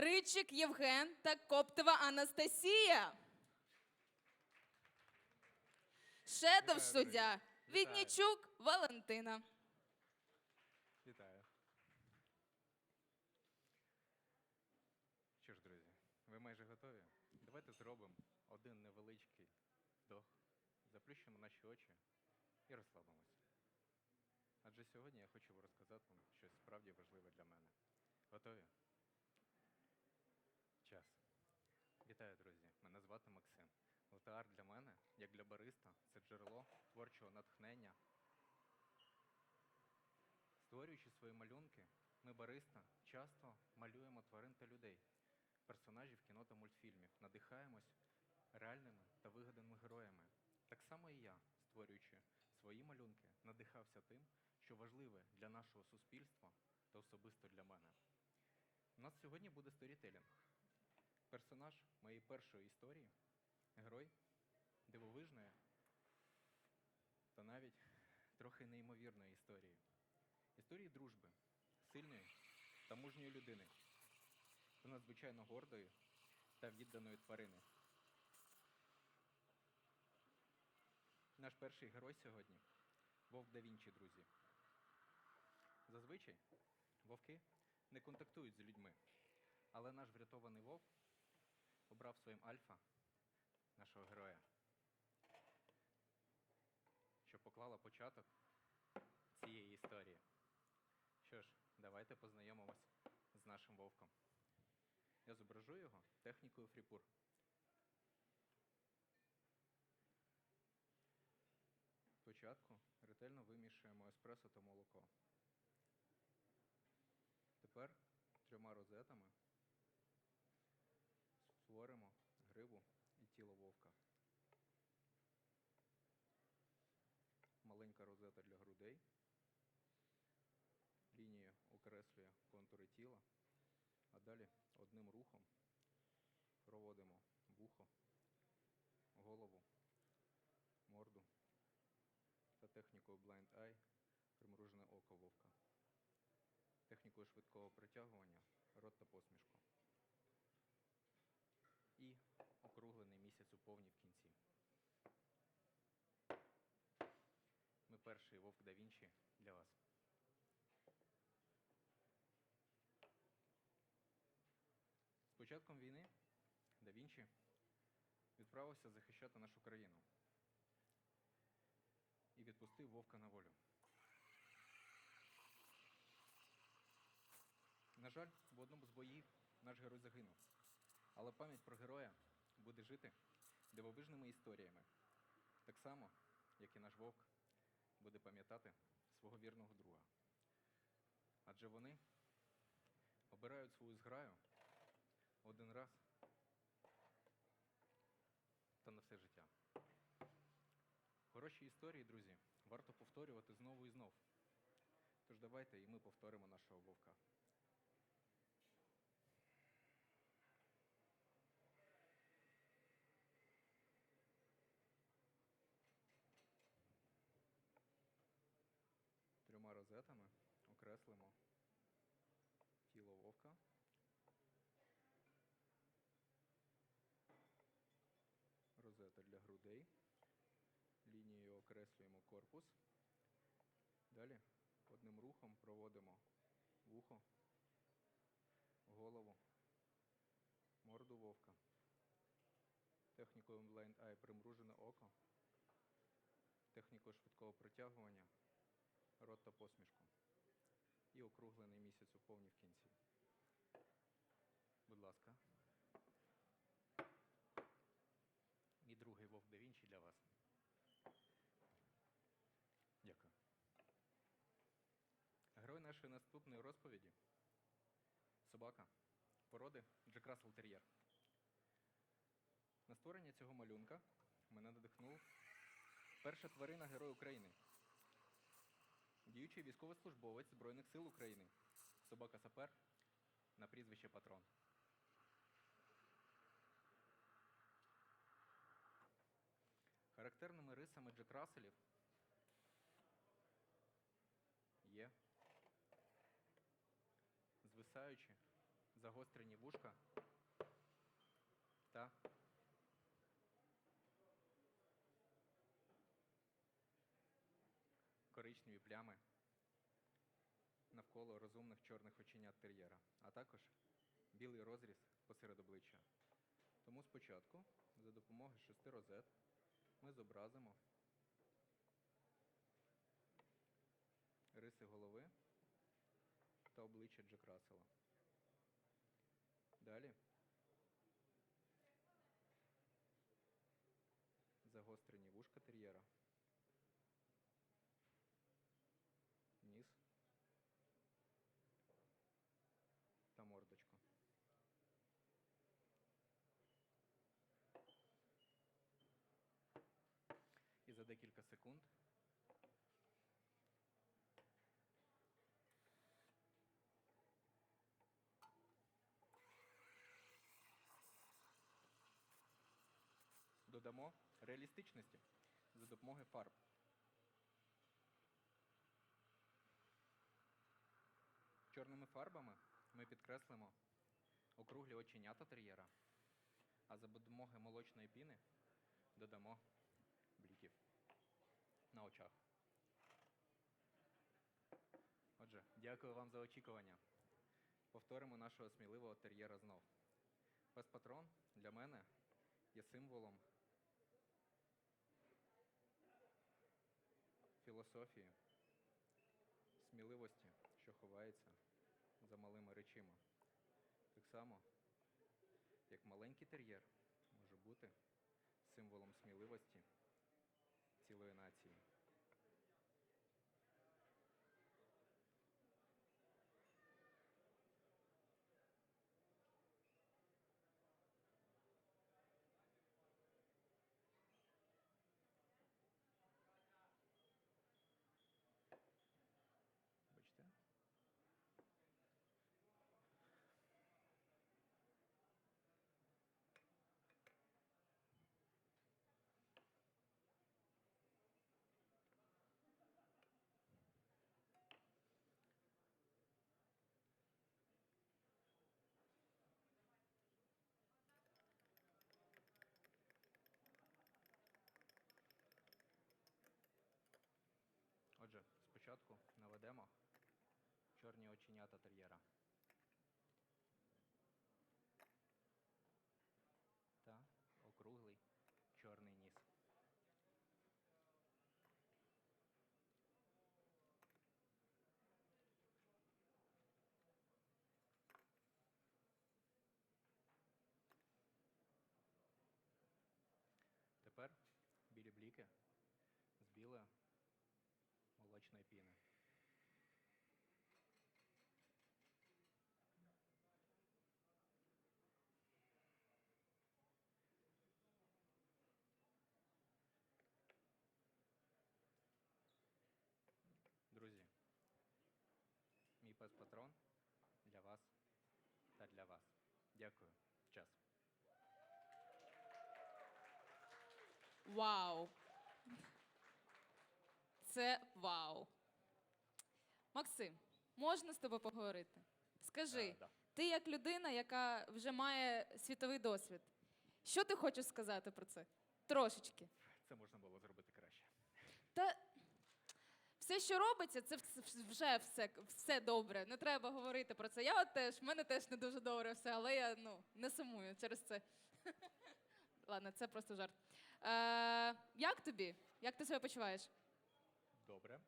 Ричик Євген та Коптева Анастасія. Шедов суддя Віднічук Валентина. Вітаю. Що ж, друзі, ви майже готові? Давайте зробимо один невеличкий вдох, заплющимо наші очі і розслабимося. Адже сьогодні я хочу розказати вам щось справді важливе для мене. Готові? Час. Вітаю, друзі! Мене звати Максим. Латеар для мене, як для бариста, це джерело творчого натхнення Створюючи свої малюнки, ми бариста часто малюємо тварин та людей, персонажів кіно та мультфільмів, надихаємось реальними та вигаданими героями. Так само і я, створюючи свої малюнки, надихався тим, що важливе для нашого суспільства та особисто для мене. У нас сьогодні буде сторітелінг. Персонаж моєї першої історії, герой дивовижної та навіть трохи неймовірної історії. Історії дружби, сильної та мужньої людини, та надзвичайно гордої та відданої тварини. Наш перший герой сьогодні вовк да Вінчі, друзі. Зазвичай вовки не контактують з людьми, але наш врятований вовк обрав своїм альфа нашого героя, що поклала початок цієї історії. Що ж, давайте познайомимось з нашим вовком. Я зображу його технікою фріпур. Спочатку ретельно вимішуємо еспресо та молоко. Тепер трьома розетами створимо гриву і тіло вовка. Маленька для. Лінія окреслює контури тіла, а далі одним рухом проводимо вухо, голову, морду та технікою Blind Eye примружене око вовка. Технікою швидкого притягування рот та посмішку. І округлений місяць у повні в кінці. Ми перший вовк да Вінчі для вас. З початком війни да Вінчі відправився захищати нашу країну і відпустив вовка на волю. На жаль, в одному з боїв наш герой загинув, але пам'ять про героя буде жити дивовижними історіями, так само, як і наш вовк буде пам'ятати свого вірного друга. Адже вони обирають свою зграю один раз та на все життя. Хороші історії, друзі, варто повторювати знову і знов. Тож давайте і ми повторимо нашого вовка. Трьома окреслимо тіло вовка. Розета для грудей. Лінією окреслюємо корпус. Далі одним рухом проводимо вухо, голову, морду вовка. Технікою Blind Eye примружене око. Технікою швидкого притягування, рот та посмішку. І округлений місяць у повні в кінці. Будь ласка. І другий вовк да Вінчі для вас. Дякую. Герой нашої наступної розповіді собака породи Джек Рассел Тер'єр. На створення цього малюнка мене надихнув перша тварина Герой України. Діючий військовослужбовець Збройних сил України. Собака Сапер на прізвище Патрон. Характерними рисами Джек Расселів є звисаючі загострені вушка та коричневі плями навколо розумних чорних оченят тер'єра, а також білий розріз посеред обличчя. Тому спочатку, за допомогою шести розет, ми зобразимо риси голови та обличчя Джек Рассела. Далі загострені вушка тер'єра. Ніс та мордочку. І за декілька секунд додамо реалістичності за допомогою фарб. Чорними фарбами ми підкреслимо округлі оченята тер'єра, а за допомогою молочної піни додамо бліків на очах. Отже, дякую вам за очікування. Повторимо нашого сміливого тер'єра знов. Пес патрон для мене є символом філософії, сміливості, що ховається за малими речима. Так само, як маленький тер'єр може бути символом сміливості цілої нації. Бачите? Отже, спочатку наведемо чорні оченята тер'єра. Та округлий чорний ніс. Тепер білі бліки з білої молочної піни. Друзі, мій пес патрон для вас та для вас. Дякую. Час. Вау! Це вау. Максим, можна з тобою поговорити? Скажи, Е, да. ти як людина, яка вже має світовий досвід, що ти хочеш сказати про це? Трошечки. Це можна було зробити краще. Та що робиться, це вже все, все добре. Не треба говорити про це. Я от теж, в мене теж не дуже добре все, але я ну, не сумую через це. Ладно, це просто жарт. Е, як тобі? Як ти себе почуваєш? Добре.